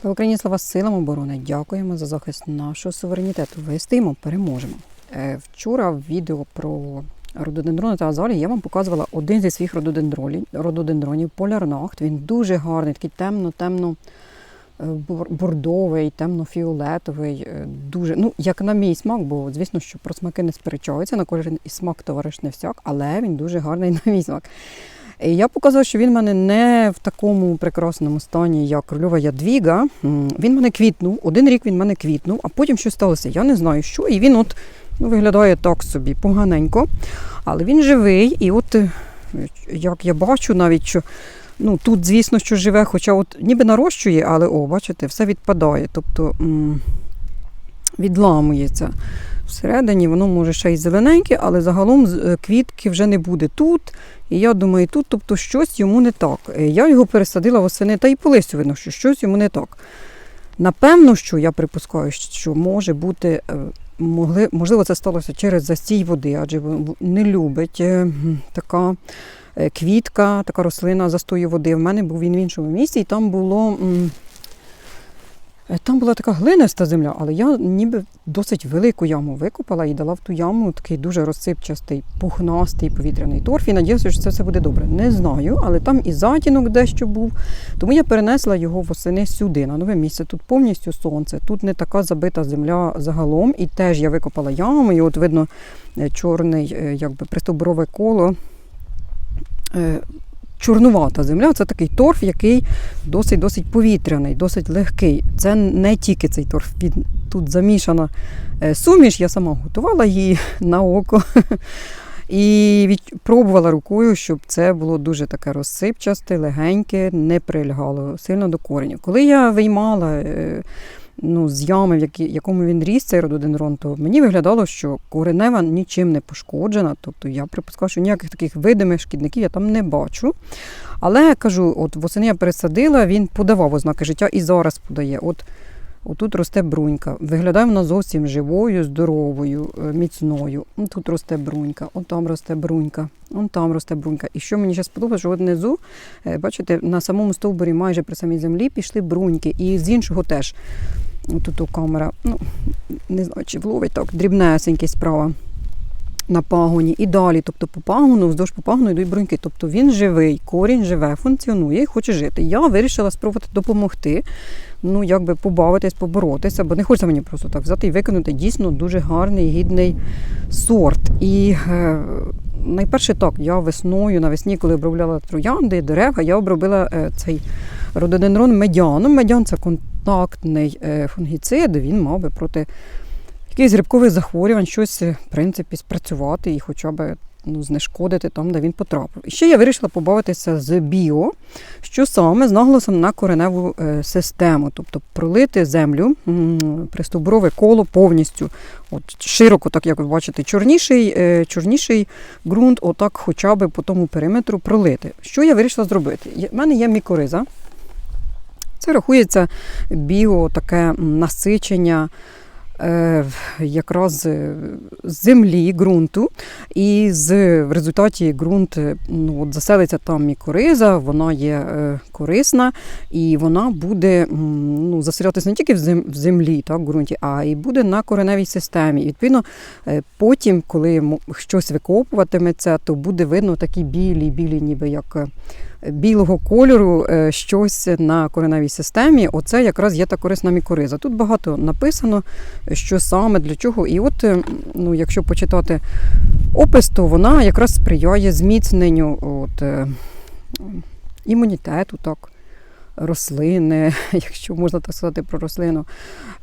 Слава Україні, слава силам оборони! Дякуємо за захист нашого суверенітету. Вистоїмо, переможемо. Е, Вчора в відео про рододендрони та азалії я вам показувала один зі своїх рододендронів, рододендронів полярнахт. Він дуже гарний, такий темно-темно е, бордовий, темно-фіолетовий. е, Дуже, ну, як на мій смак, бо звісно, що про смаки не сперечаються, на кожен і смак товариш не всяк, але він дуже гарний на мій смак. І я показала, що він в мене не в такому прекрасному стані, як корольова ядвіга. Він мене квітнув, один рік він мене квітнув, а потім що сталося? Я не знаю що. І він от ну, виглядає так собі поганенько. Але він живий, і от е, як я бачу навіть, що ну, тут, звісно, що живе, хоча от ніби нарощує, але о, бачите, все відпадає. Тобто відламується. Всередині воно може ще й зелененьке, але загалом е, квітки вже не буде тут. І я думаю, тут тобто, щось йому не так. Е, Я його пересадила восени, та й по листю видно, що щось йому не так. Напевно, що я припускаю, що може бути, е, могли, можливо, це сталося через застій води, адже не любить така квітка, така рослина застою води. В мене був він в іншому місці, і там було. Е, Там була така глиниста земля, але я ніби досить велику яму викопала і дала в ту яму такий дуже розсипчастий, пухнастий повітряний торф. І надіюся, що це все буде добре. Не знаю, але там і затінок дещо був. Тому я перенесла його восени сюди, на нове місце. Тут повністю сонце, тут не така забита земля загалом. І теж я викопала яму, і от видно е, чорний, е, якби пристовбурове коло. Чорнувата земля це такий торф, який досить-досить повітряний, досить легкий. Це не тільки цей торф. Він, тут замішана е, суміш, я сама готувала її на око. І від, пробувала рукою, щоб це було дуже таке розсипчасте, легеньке, не прилягало сильно до коренів. Коли я виймала е, ну, з ями, в які, якому він ріс, цей рододендрон, то мені виглядало, що коренева нічим не пошкоджена. Тобто я припускаю, що ніяких таких видимих шкідників я там не бачу. Але кажу, от восени я пересадила, він подавав ознаки життя і зараз подає. От Отут росте брунька. Виглядає вона зовсім живою, здоровою, е, міцною. Тут росте брунька, он там росте брунька, он там росте брунька. І що мені ще сподобалося, що внизу, е, бачите, на самому стовбурі майже при самій землі пішли бруньки. І з іншого теж. Тут у камера, ну, не знаю, чи вловить так, дрібнесенький справа на пагоні. І далі, тобто по пагону, вздовж по пагону йдуть бруньки. Тобто він живий, корінь живе, функціонує і хоче жити. Я вирішила спробувати допомогти ну, якби побавитись, поборотися, бо не хочеться мені просто так взяти і виконати дійсно дуже гарний, гідний сорт. І е, найперше так, я весною, навесні, коли обробляла троянди, дерева, я обробила е, цей рододендрон медяном. Медян це контактний е, фунгіцид, він мав би проти якихось грибкових захворювань щось, е, в принципі, спрацювати і хоча б ну, знешкодити там, де він потрапив. І ще я вирішила побавитися з біо, що саме з наголосом на кореневу е, систему, тобто пролити землю, пристовбурове коло повністю. От широко, так як ви бачите, чорніший, е, чорніший ґрунт, отак хоча б по тому периметру пролити. Що я вирішила зробити? В мене є мікориза. Це рахується біо таке насичення якраз е, землі, ґрунту. І з, в результаті ґрунт ну, от заселиться там мікориза, вона є е, корисна, і вона буде ну, заселятися не тільки в, землі, так, в ґрунті, а й буде на кореневій системі. І, відповідно, е, потім, коли щось викопуватиметься, то буде видно такі білі, білі, ніби як. Білого кольору е, щось на кореневій системі, оце якраз є та корисна мікориза. Тут багато написано, що саме для чого. І от, е, ну, якщо почитати опис, то вона якраз сприяє зміцненню от, е, імунітету, так, рослини, якщо можна так сказати про рослину,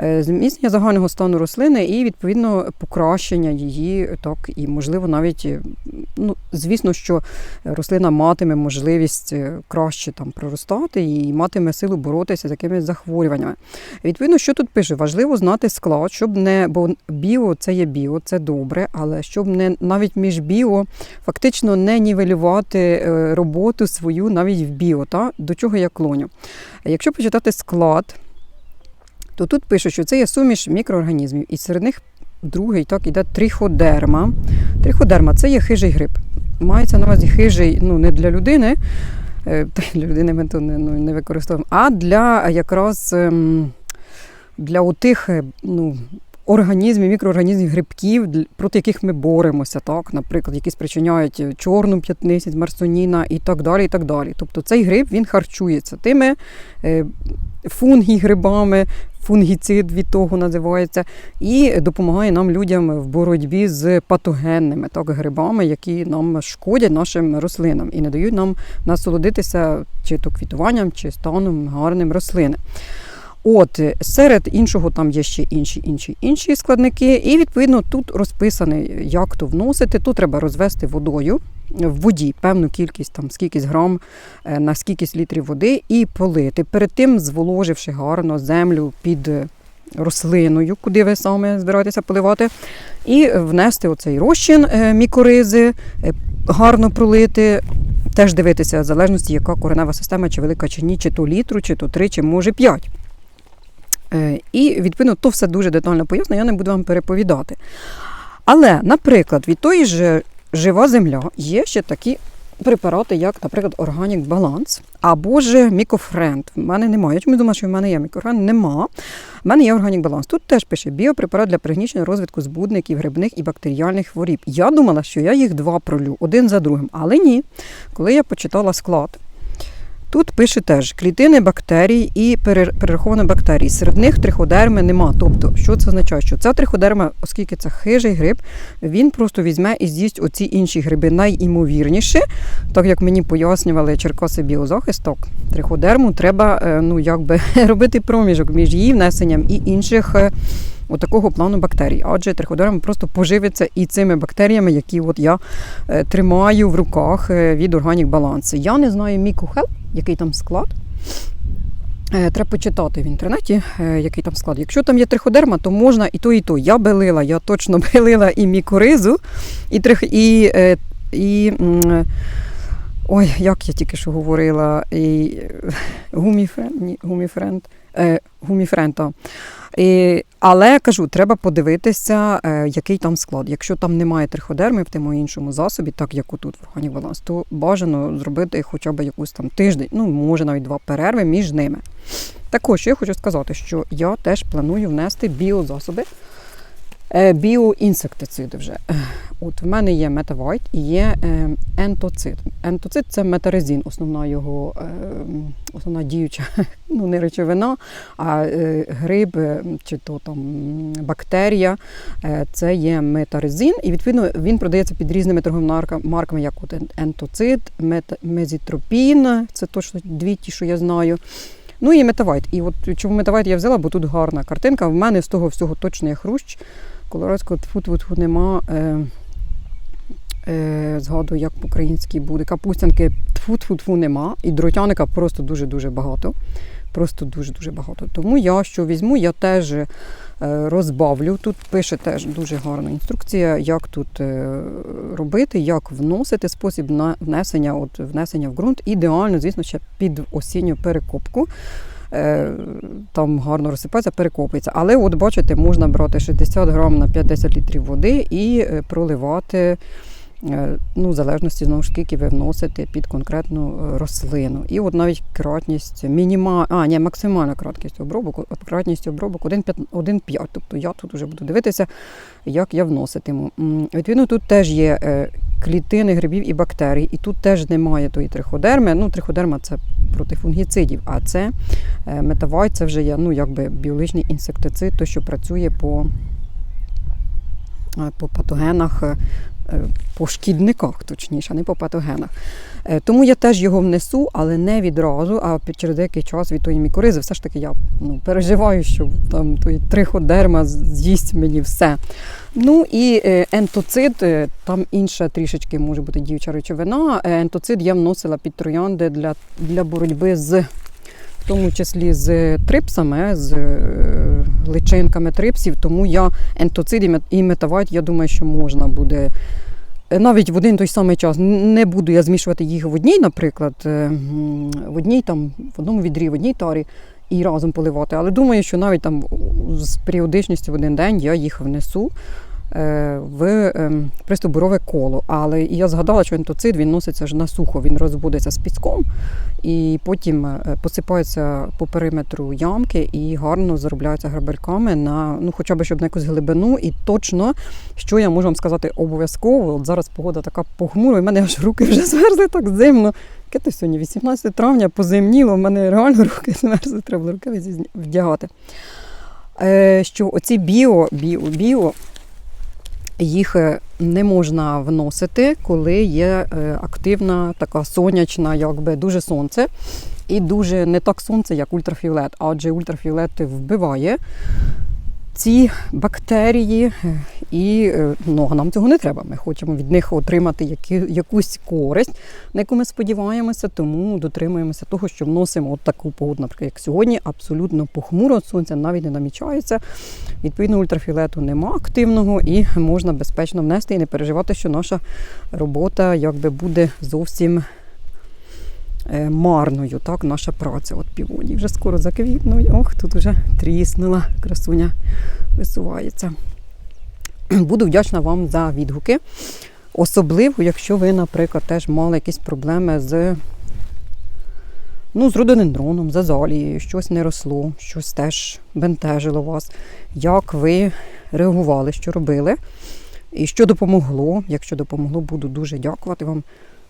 е, зміцнення загального стану рослини і відповідно покращення її, так, і можливо навіть, е, ну, звісно, що рослина матиме можливість е, краще там проростати і матиме силу боротися з якимись захворюваннями. Відповідно, що тут пише? Важливо знати склад, щоб не бо біо це є біо, це добре, але щоб не навіть між біо фактично не нівелювати роботу свою навіть в біо. Та? До чого я клоню? Якщо почитати склад, то тут пишуть, що це є суміш мікроорганізмів, і серед них другий так іде триходерма. Триходерма це є хижий гриб. Мається на увазі хижий ну, не для людини, Е, Для людини ми то не, ну, не використовуємо. А для якраз ем, для отих е, ну, організмів, мікроорганізмів, грибків, проти яких ми боремося, так? наприклад, які спричиняють е, чорну п'ятницю, марсоніна і так далі. і так далі. Тобто цей гриб він харчується тими е, фунгі грибами, фунгіцид від того називається, і допомагає нам людям в боротьбі з патогенними так, грибами, які нам шкодять нашим рослинам і не дають нам насолодитися чи то квітуванням, чи станом гарним рослини. От е, серед іншого там є ще інші інші інші складники, і відповідно тут розписаний, як то вносити. Тут треба розвести водою в воді певну кількість, там скількись грам е, на скількись літрів води, і полити. Перед тим зволоживши гарно землю під е, рослиною, куди ви саме збираєтеся поливати, і внести оцей розчин е, мікоризи, е, гарно пролити. Теж дивитися в залежності, яка коренева система, чи велика, чи ні, чи то літру, чи то три, чи може п'ять. Е, І відповідно то все дуже детально пояснено, я не буду вам переповідати. Але, наприклад, від тої ж жива земля є ще такі препарати, як, наприклад, Organic Balance або ж Мікофренд. В мене немає. Я чому думаю, що в мене є мікофренд? Нема. В мене є Organic Balance. Тут теж пише біопрепарат для пригнічення розвитку збудників, грибних і бактеріальних хворіб. Я думала, що я їх два пролю один за другим. Але ні. Коли я почитала склад, Тут пише теж клітини бактерій і перер- перераховано бактерій. Серед них триходерми нема. Тобто, що це означає? Що ця триходерма, оскільки це хижий гриб, він просто візьме і з'їсть оці інші гриби найімовірніше, так як мені пояснювали Черкаси біозахист, так, триходерму треба е, ну, якби, робити проміжок між її внесенням і інших. е, Отакого плану бактерій, адже триходерма просто поживиться і цими бактеріями, які от я е, тримаю в руках від Organic Balance. Я не знаю Мікухел, який там склад. Е, Треба почитати в інтернеті, е, який там склад. Якщо там є триходерма, то можна і то, і то. Я белила, я точно белила і мікоризу, і, трих, і, е, і ой, як я тільки що говорила, і гуміфренд, ні, гуміфренд, е, гуміфренд, та. І, але кажу, треба подивитися, е, який там склад. Якщо там немає триходерми в тому іншому засобі, так як отут в Органі Баланс, то бажано зробити хоча б якусь там тиждень, ну може навіть два перерви між ними. Також я хочу сказати, що я теж планую внести біозасоби, е, біоінсектициди вже. От в мене є метавайт і є е, ентоцид. Ентоцид це метарезин, основна його е, основна діюча ну, не речовина, а е, гриб е, чи то там бактерія. Це є метарезин, і відповідно він продається під різними торговими марками, як от ентоцид, мезітропін, це точно дві ті, що я знаю. Ну і метавайт. І от чому метавайт я взяла, бо тут гарна картинка. В мене з того всього точно є хрущ. Колорадського тфу-тфу-тфу нема. Е, е, згадую, як по-українськи буде. Капустянки тфу-тфу-тфу нема. І дротяника просто дуже-дуже багато. Просто дуже-дуже багато. Тому я що візьму, я теж е, розбавлю. Тут пише теж дуже гарна інструкція, як тут е, робити, як вносити спосіб на внесення, от внесення в ґрунт. Ідеально, звісно, ще під осінню перекопку. Е, Там гарно розсипається, перекопується. Але от бачите, можна брати 60 грам на 5-10 літрів води і е, проливати. Е, Ну, в залежності знову ж скільки ви вносите під конкретну е, рослину. І от навіть кратність мініма... а, ні, максимальна краткість обробок, от кратність обробок 1,5. Тобто я тут вже буду дивитися, як я вноситиму. Відповідно, тут теж є е, клітини грибів і бактерій, і тут теж немає тої триходерми. Ну, триходерма це проти фунгіцидів, а це метавайт, це вже є ну, якби біологічний інсектицид, той, що працює по, по патогенах. Е, По шкідниках, точніше, а не по патогенах. Е, Тому я теж його внесу, але не відразу, а через деякий час від тої мікоризи. Все ж таки я ну, переживаю, що там той триходерма з'їсть мені все. Ну і е, ентоцид, там інша трішечки може бути діюча речовина. Е, Ентоцид я вносила під троянди для, для боротьби з. В тому числі з трипсами, з личинками трипсів, тому я ентоцид і метавайт, я думаю, що можна буде е, навіть в один той самий час. Не буду я змішувати їх в одній, наприклад, е, в одній там, в одному відрі, в одній тарі і разом поливати. Але думаю, що навіть там з періодичністю в один день я їх внесу. Е, в ем, пристобурове коло. Але я згадала, що ентоцид він носиться ж на сухо, він розводиться з піском і потім е, посипається по периметру ямки і гарно заробляється грабельками на ну, хоча б щоб на якусь глибину. І точно, що я можу вам сказати обов'язково. От зараз погода така похмура, і в мене аж руки вже змерзли так зимно. Яке то сьогодні 18 травня позимніло, в мене реально руки змерзли, треба було рукавиці вдягати. Е, що оці біо, біо, біо, їх е, не можна вносити, коли є е, активна така сонячна, якби дуже сонце. І дуже не так сонце, як ультрафіолет, адже ультрафіолет вбиває ці бактерії, і е, ну, нам цього не треба. Ми хочемо від них отримати які, якусь користь, на яку ми сподіваємося, тому дотримуємося того, що вносимо от таку погоду, наприклад, як сьогодні, абсолютно похмуро, сонце навіть не намічається. Відповідно, ультрафіолету нема активного і можна безпечно внести і не переживати, що наша робота якби буде зовсім е, марною, так, наша праця. От півоні вже скоро заквітнуть. Ох, тут вже тріснула красуня висувається. Буду вдячна вам за відгуки. Особливо, якщо ви, наприклад, теж мали якісь проблеми з, ну, з рододендроном, з азалією, щось не росло, щось теж бентежило вас. Як ви реагували, що робили, і що допомогло. Якщо допомогло, буду дуже дякувати вам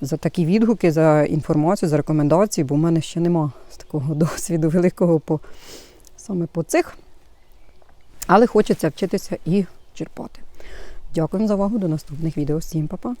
за такі відгуки, за інформацію, за рекомендації, бо в мене ще нема такого досвіду великого по, саме по цих. Але хочеться вчитися і черпати. Дякую за увагу. До наступних відео. Всім па-па!